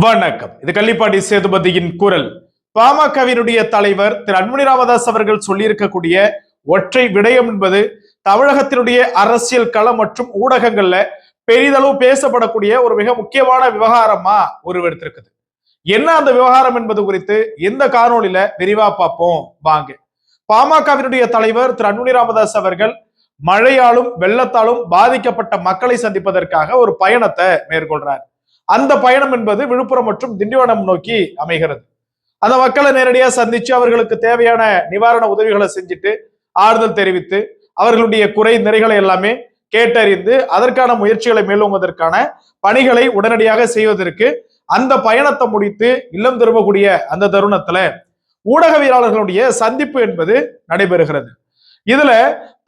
வணக்கம். இது கள்ளிப்பாடி சேதுபதியின் குரல். பாமகவினுடைய தலைவர் திரு அன்புமணி ராமதாஸ் அவர்கள் சொல்லியிருக்கக்கூடிய ஒற்றை விடயம் என்பது தமிழகத்தினுடைய அரசியல் களம் மற்றும் ஊடகங்கள்ல பெரிதளவு பேசப்படக்கூடிய ஒரு மிக முக்கியமான விவகாரமா உருவெடுத்திருக்குது. என்ன அந்த விவகாரம் என்பது குறித்து இந்த காணொளியில விரிவா பார்ப்போம்? வாங்க. பாமகவினுடைய தலைவர் திரு அன்புமணி ராமதாஸ் அவர்கள் மழையாலும் வெள்ளத்தாலும் பாதிக்கப்பட்ட மக்களை சந்திப்பதற்காக ஒரு பயணத்தை மேற்கொள்றார். அந்த பயணம் என்பது விழுப்புரம் மற்றும் திண்டிவனம் நோக்கி அமைகிறது. அந்த மக்களை நேரடியா சந்திச்சு அவர்களுக்கு தேவையான நிவாரண உதவிகளை செஞ்சுட்டு ஆறுதல் தெரிவித்து அவர்களுடைய குறை நிறைகளை எல்லாமே கேட்டறிந்து அதற்கான முயற்சிகளை மேலோங்குவதற்கான பணிகளை உடனடியாக செய்வதற்கு அந்த பயணத்தை முடித்து இல்லம் திரும்பக்கூடிய அந்த தருணத்துல ஊடகவியலாளர்களுடைய சந்திப்பு என்பது நடைபெறுகிறது. இதுல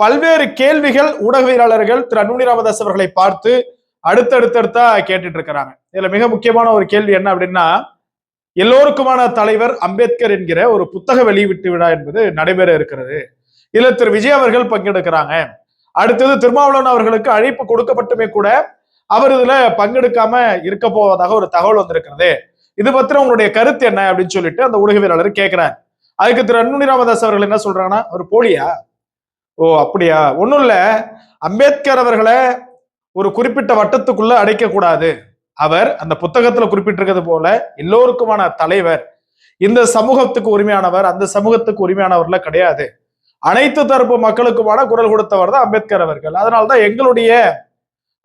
பல்வேறு கேள்விகள் ஊடகவியலாளர்கள் திரு அன்புமணி ராமதாஸ் அவர்களை பார்த்து அடுத்தடுத்தடுத்தா கேட்டுட்டு இருக்கிறாங்க இதுல மிக முக்கியமான ஒரு கேள்வி என்ன அப்படின்னா எல்லோருக்குமான தலைவர் அம்பேத்கர் என்கிற ஒரு புத்தக வெளியீட்டு விழா என்பது நடைபெற இருக்கிறது. இதுல திரு விஜய் அவர்கள் பங்கெடுக்கிறாங்க. அடுத்தது திருமாவளவன் அவர்களுக்கு அழைப்பு கொடுக்கப்பட்டுமே கூட அவர் இதுல பங்கெடுக்காம இருக்க போவதாக ஒரு தகவல் வந்திருக்கிறது. இது பத்திர உங்களுடைய கருத்து என்ன அப்படின்னு சொல்லிட்டு அந்த ஊடகவியலாளர் கேட்கிறார் அதுக்கு திரு அன்புமணி ராமதாஸ் அவர்கள் என்ன சொல்றாங்கன்னா ஒரு போலியா? ஓ அப்படியா? ஒன்றும் இல்ல. அம்பேத்கர் அவர்களை ஒரு குறிப்பிட்ட வட்டத்துக்குள்ள அடைக்கக்கூடாது. அவர் அந்த புத்தகத்துல குறிப்பிட்டிருக்கிறது போல எல்லோருக்குமான தலைவர். இந்த சமூகத்துக்கு உரிமையானவர் அந்த சமூகத்துக்கு உரிமையானவர்ல கிடையாது. அனைத்து தரப்பு மக்களுக்குமான குரல் கொடுத்தவர் தான் அம்பேத்கர் அவர்கள். அதனால்தான் எங்களுடைய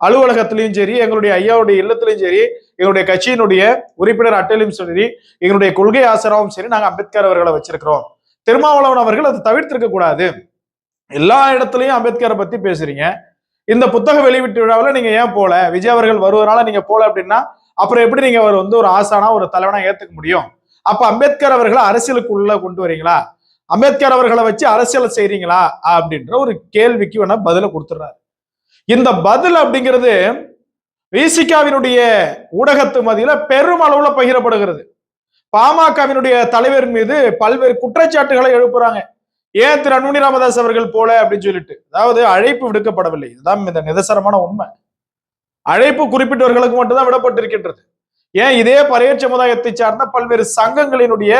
அலுவலகத்திலையும் சரி எங்களுடைய ஐயாவுடைய இல்லத்திலையும் சரி எங்களுடைய கட்சியினுடைய உறுப்பினர் அட்டையிலும் சரி எங்களுடைய கொள்கை ஆசராவும் சரி நாங்கள் அம்பேத்கர் அவர்களை வச்சிருக்கிறோம். திருமாவளவன் அவர்கள் அதை தவிர்த்திருக்க கூடாது எல்லா இடத்துலையும் அம்பேத்கரை பத்தி பேசுறீங்க. இந்த புத்தக வெளியீட்டு விழாவில் நீங்க ஏன் போகல விஜய் அவர்கள் வருவதனால நீங்க போகல அப்படின்னா அப்புறம் எப்படி நீங்க அவர் வந்து ஒரு ஆசானா ஒரு தலைவனா ஏத்துக்க முடியும்? அப்ப அம்பேத்கர் அவர்களை அரசியலுக்கு உள்ள கொண்டு வரீங்களா? அம்பேத்கர் அவர்களை வச்சு அரசியல் செய்கிறீங்களா அப்படின்ற ஒரு கேள்விக்கு வேணா பதிலை கொடுத்துட்றாரு. இந்த பதில் அப்படிங்கிறது விசிகாவினுடைய ஊடகத்து மதியில பெரும் அளவுல பகிரப்படுகிறது. பாமகவினுடைய தலைவர் மீது பல்வேறு குற்றச்சாட்டுகளை எழுப்புறாங்க. ஏன் திரு அன்புமணி ராமதாஸ் அவர்கள் போல அப்படின்னு சொல்லிட்டு. அதாவது அழைப்பு விடுக்கப்படவில்லை. இதுதான் இந்த நிதர்சனமான உண்மை. அழைப்பு குறிப்பிட்டவர்களுக்கு மட்டும்தான் விடப்பட்டிருக்கின்றது. ஏன் இதே பரையர் சமுதாயத்தை சார்ந்த பல்வேறு சங்கங்களினுடைய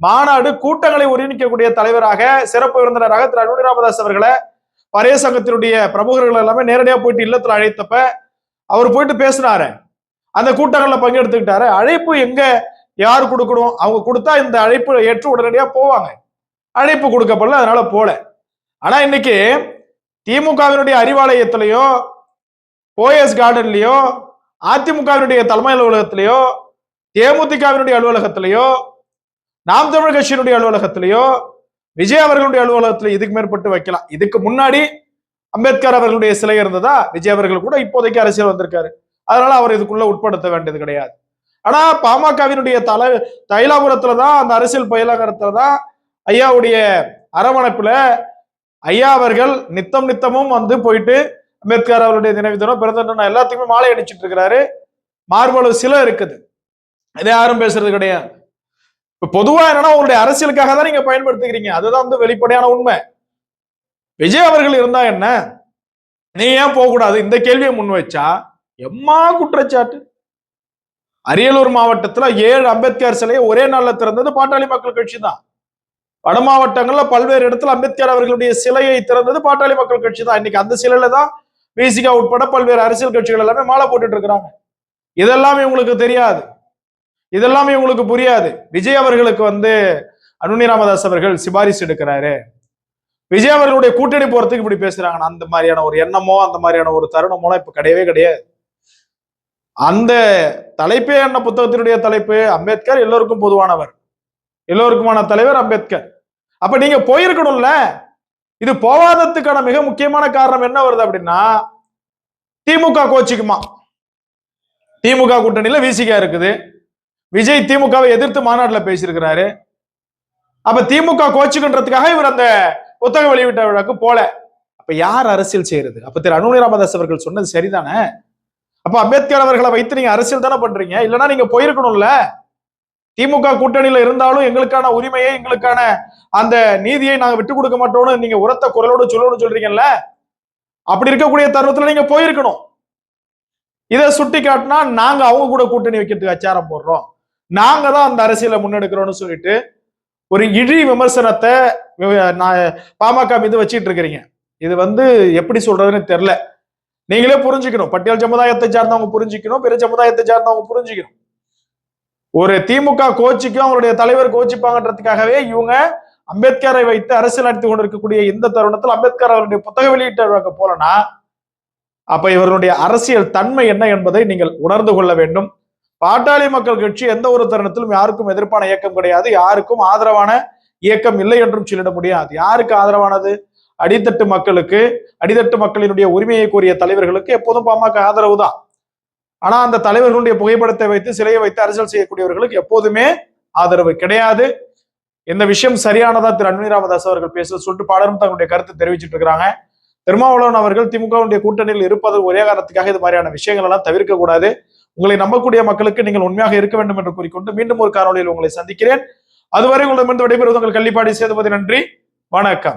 மாநாடு கூட்டங்களை ஒருங்கிணைக்கக்கூடிய தலைவராக சிறப்பு விருந்தினராக திரு அன்புமணி ராமதாஸ் அவர்களை பரைய சங்கத்தினுடைய பிரமுகர்கள் எல்லாமே நேரடியா போயிட்டு இல்லத்துல அழைத்தப்ப அவர் போயிட்டு பேசினாரு. அந்த கூட்டங்களில் பங்கெடுத்துக்கிட்டாரு. அழைப்பு எங்க யார் கொடுக்கணும்? அவங்க கொடுத்தா இந்த அழைப்பு ஏற்று உடனடியா போவாங்க. அழைப்பு கொடுக்கப்படல அதனால போல. ஆனா இன்னைக்கு திமுகவினுடைய அறிவாலயத்திலையோ போயஸ் கார்டன்லயோ அதிமுகவினுடைய தலைமை அலுவலகத்திலேயோ தேமுதிகவினுடைய அலுவலகத்திலேயோ நாம் தமிழ் கட்சியினுடைய அலுவலகத்திலேயோ விஜய் அவர்களுடைய அலுவலகத்தில் இதுக்கு மேற்பட்டு வைக்கலாம். இதுக்கு முன்னாடி அம்பேத்கர் அவர்களுடைய சிலை இருந்ததா? விஜய் அவர்கள் கூட இப்போதைக்கு அரசியல் வந்திருக்காரு. அதனால அவர் இதுக்குள்ள உட்படுத்த வேண்டியது கிடையாது. ஆனா பாமகவினுடைய தலை தைலாபுரத்துல தான் அந்த அரசியல் பயிலகரத்துல தான் ஐயாவுடைய அரவணைப்புல ஐயா அவர்கள் நித்தம் நித்தமும் வந்து போயிட்டு அம்பேத்கர் அவருடைய நினைவு தினம் பிறந்த தினம் எல்லாத்துக்குமே மாலை அடிச்சுட்டு இருக்கிறாரு. மார்பளவு சிலை இருக்குது. இதை யாரும் பேசுறது கிடையாது. இப்ப பொதுவா என்னன்னா உங்களுடைய அரசியலுக்காக தான் நீங்க பயன்படுத்திக்கிறீங்க. அதுதான் வந்து வெளிப்படையான உண்மை. விஜய் அவர்கள் இருந்தா என்ன? நீ ஏன் போக கூடாது இந்த கேள்வியை முன் வச்சா எம்மா குற்றச்சாட்டு? அரியலூர் மாவட்டத்துல ஏழு அம்பேத்கர் சிலையை ஒரே நாள்ல திறந்தது பாட்டாளி மக்கள் கட்சி தான். வட மாவட்டங்கள்ல பல்வேறு இடத்துல அம்பேத்கர் அவர்களுடைய சிலையை திறந்தது பாட்டாளி மக்கள் கட்சி தான். இன்னைக்கு அந்த சிலையில தான் பிசிகா உட்பட பல்வேறு அரசியல் கட்சிகள் எல்லாமே மாலை போட்டுட்டு இருக்கிறாங்க. இதெல்லாமே உங்களுக்கு தெரியாது. இதெல்லாமே உங்களுக்கு புரியாது. விஜய் அவர்களுக்கு வந்து அனுனி ராமதாஸ் அவர்கள் சிபாரிசு எடுக்கிறாரு. விஜய் அவர்களுடைய கூட்டணி போறதுக்கு இப்படி பேசுறாங்க அந்த மாதிரியான ஒரு எண்ணமோ அந்த மாதிரியான ஒரு தருணமோ இப்ப கிடையவே கிடையாது. அந்த தலைப்பே என்ன புத்தகத்தினுடைய தலைப்பு அம்பேத்கர் எல்லோருக்கும் பொதுவானவர். எல்லோருக்குமான தலைவர் அம்பேத்கர். அப்ப நீங்க போயிருக்கணும்ல. இது போவாததுக்கான மிக முக்கியமான காரணம் என்ன வருது அப்படின்னா திமுக கோச்சிக்குமா? திமுக கூட்டணியில விசிகா இருக்குது. விஜய் திமுகவை எதிர்த்து மாநாட்டில் பேசியிருக்கிறாரு. அப்ப திமுக கோச்சுக்கின்றதுக்காக இவர் அந்த புத்தக வெளியிட்ட விழாக்கு போல. அப்ப யார் அரசியல் செய்யறது? அப்ப திரு அனுமதி ராமதாஸ் அவர்கள் சொன்னது சரிதானே? அப்ப அம்பேத்கர் அவர்களை வைத்து நீங்க அரசியல் தானே பண்றீங்க? இல்லைன்னா நீங்க போயிருக்கணும்ல. திமுக கூட்டணியில இருந்தாலும் எங்களுக்கான உரிமையை எங்களுக்கான அந்த நீதியை நாங்க விட்டு கொடுக்க மாட்டோம்னு நீங்க உரத்த குரலோடு சொல்லணும்னு சொல்றீங்கல்ல? அப்படி இருக்கக்கூடிய தருணத்துல நீங்க போயிருக்கணும். இதை சுட்டி காட்டினா நாங்க அவங்க கூட கூட்டணி வைக்கிறதுக்கு அச்சாரம் போடுறோம். நாங்க தான் அந்த அரசியலை முன்னெடுக்கிறோம்னு சொல்லிட்டு ஒரு இழி விமர்சனத்தை நான் பாமக மீது வச்சிட்டு இருக்கிறீங்க. இது வந்து எப்படி சொல்றதுன்னு தெரியல. நீங்களே புரிஞ்சுக்கணும். பட்டியல் சமுதாயத்தை சார்ந்தவங்க புரிஞ்சுக்கணும். பிற சமுதாயத்தை சார்ந்தவங்க புரிஞ்சுக்கணும். ஒரு திமுக கோச்சிக்கும் அவங்களுடைய தலைவர் கோச்சிப்பாங்கன்றதுக்காகவே இவங்க அம்பேத்கரை வைத்து அரசியல் நடத்தி கொண்டிருக்கக்கூடிய இந்த தருணத்தில் அம்பேத்கர் அவருடைய புத்தக வெளியீட்டு போலனா அப்ப இவர்களுடைய அரசியல் தன்மை என்ன என்பதை நீங்கள் உணர்ந்து கொள்ள வேண்டும். பாட்டாளி மக்கள் கட்சி எந்த ஒரு தருணத்திலும் யாருக்கும் எதிர்ப்பான இயக்கம் கிடையாது. யாருக்கும் ஆதரவான இயக்கம் இல்லை என்றும் சொல்லிட முடியாது. யாருக்கு ஆதரவானது? அடித்தட்டு மக்களுக்கு அடித்தட்டு மக்களினுடைய உரிமையை கோரிய தலைவர்களுக்கு எப்போதும் பாமக ஆதரவு தான். ஆனா அந்த தலைவர்களுடைய புகைப்படத்தை வைத்து சிலையை வைத்து அரசியல் செய்யக்கூடியவர்களுக்கு எப்போதுமே ஆதரவு கிடையாது. இந்த விஷயம் சரியானதா திரு அன்வனி ராமதாஸ் அவர்கள் பேச சொல்லிட்டு பலரும் தங்களுடைய கருத்தை தெரிவிச்சிட்டு இருக்கிறாங்க திருமாவளவன் அவர்கள் திமுகவுடைய கூட்டணியில் இருப்பது ஒரே காரணத்துக்காக இது மாதிரியான விஷயங்கள் எல்லாம் தவிர்க்க கூடாது. உங்களை நம்பக்கூடிய மக்களுக்கு நீங்கள் உண்மையாக இருக்க வேண்டும் என்று கூறிக்கொண்டு மீண்டும் ஒரு காணொலியில் உங்களை சந்திக்கிறேன். அதுவரை உங்களிடமிருந்து விடைபெறுவது உங்கள் கள்ளிப்பாடி சேதுபதி நன்றி. வணக்கம்.